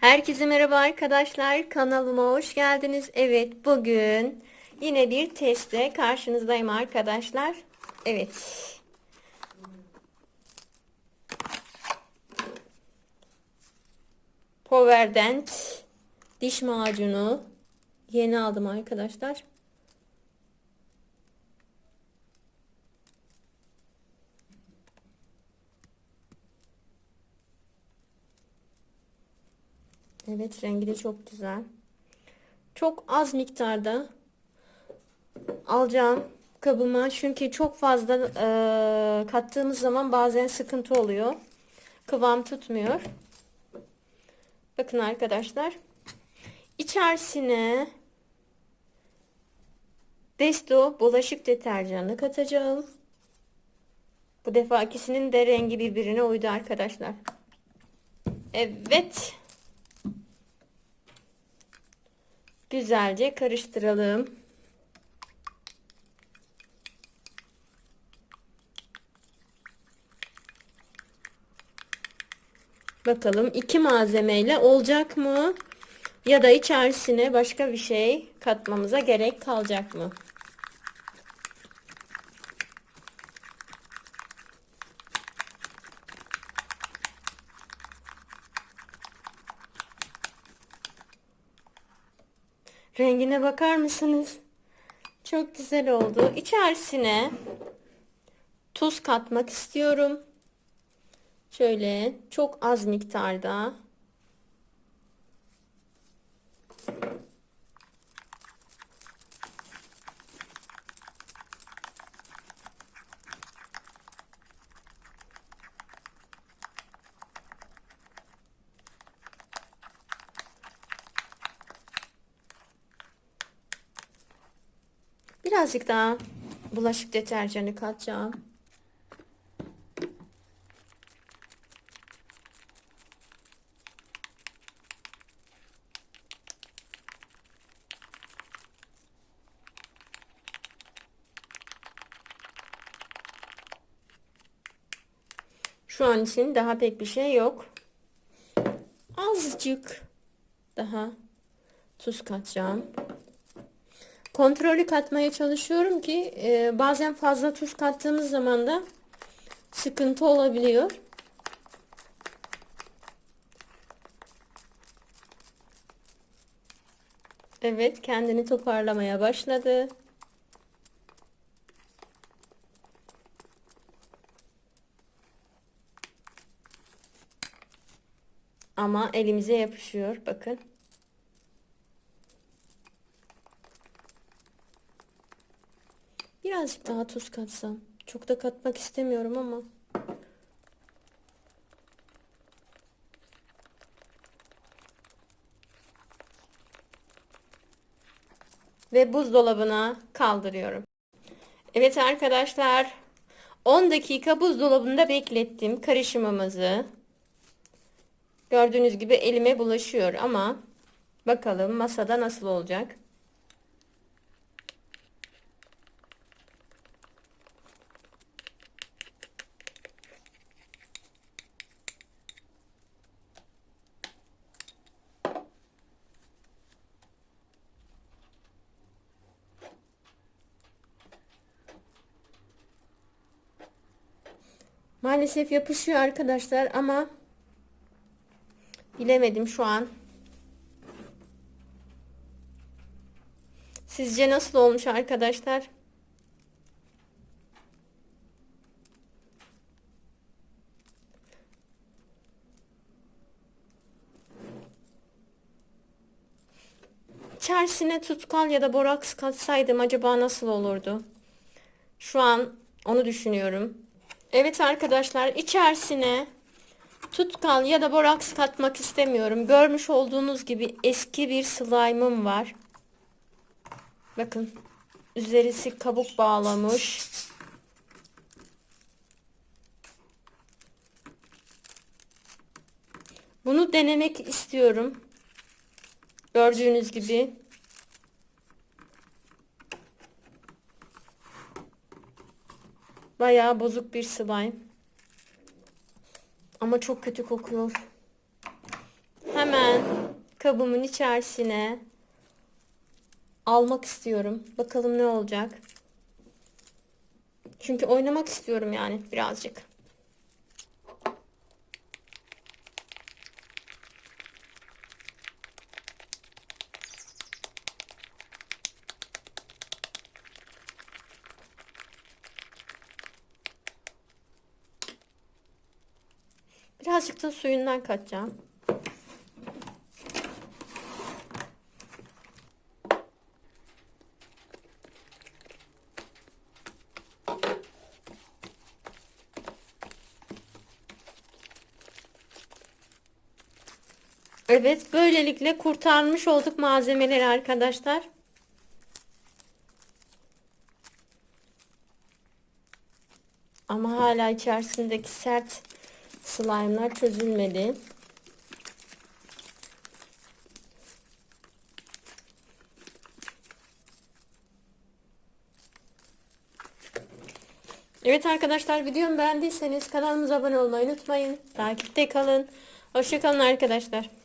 Herkese merhaba arkadaşlar. Kanalıma hoş geldiniz. Evet, bugün yine bir testle karşınızdayım arkadaşlar. Evet. Powerdent diş macunu yeni aldım arkadaşlar. Evet rengi de çok güzel. Çok az miktarda alacağım kabıma çünkü çok fazla e, kattığımız zaman bazen sıkıntı oluyor. Kıvam tutmuyor. Bakın arkadaşlar. İçerisine Desto bulaşık deterjanı katacağım. Bu defa ikisinin de rengi birbirine uydu arkadaşlar. Evet. Güzelce karıştıralım. Bakalım iki malzemeyle olacak mı? Ya da içerisine başka bir şey katmamıza gerek kalacak mı? Rengine bakar mısınız? Çok güzel oldu. İçerisine tuz katmak istiyorum. Şöyle çok az miktarda. Birazcık daha bulaşık deterjanı katacağım. Şu an için daha pek bir şey yok. Azıcık daha tuz katacağım. Kontrollü katmaya çalışıyorum ki e, bazen fazla tuz kattığımız zaman da sıkıntı olabiliyor. Evet kendini toparlamaya başladı. Ama elimize yapışıyor bakın. Birazcık daha tuz katsam. Çok da katmak istemiyorum ama. Ve buzdolabına kaldırıyorum. Evet arkadaşlar. 10 dakika buzdolabında beklettim karışımımızı. Gördüğünüz gibi elime bulaşıyor ama bakalım masada nasıl olacak. Maalesef yapışıyor arkadaşlar ama bilemedim şu an. Sizce nasıl olmuş arkadaşlar? İçerisine tutkal ya da boraks katsaydım acaba nasıl olurdu? Şu an onu düşünüyorum. Evet arkadaşlar içerisine tutkal ya da boraks katmak istemiyorum. Görmüş olduğunuz gibi eski bir slime'ım var. Bakın üzerisi kabuk bağlamış. Bunu denemek istiyorum. Gördüğünüz gibi Bayağı bozuk bir slime. Ama çok kötü kokuyor. Hemen kabımın içerisine almak istiyorum. Bakalım ne olacak. Çünkü oynamak istiyorum yani birazcık. Birazcık da suyundan katacağım. Evet, böylelikle kurtarmış olduk malzemeleri arkadaşlar. Ama hala içerisindeki sert slime'lar çözülmedi. Evet arkadaşlar videomu beğendiyseniz kanalımıza abone olmayı unutmayın. Takipte kalın. Hoşçakalın arkadaşlar.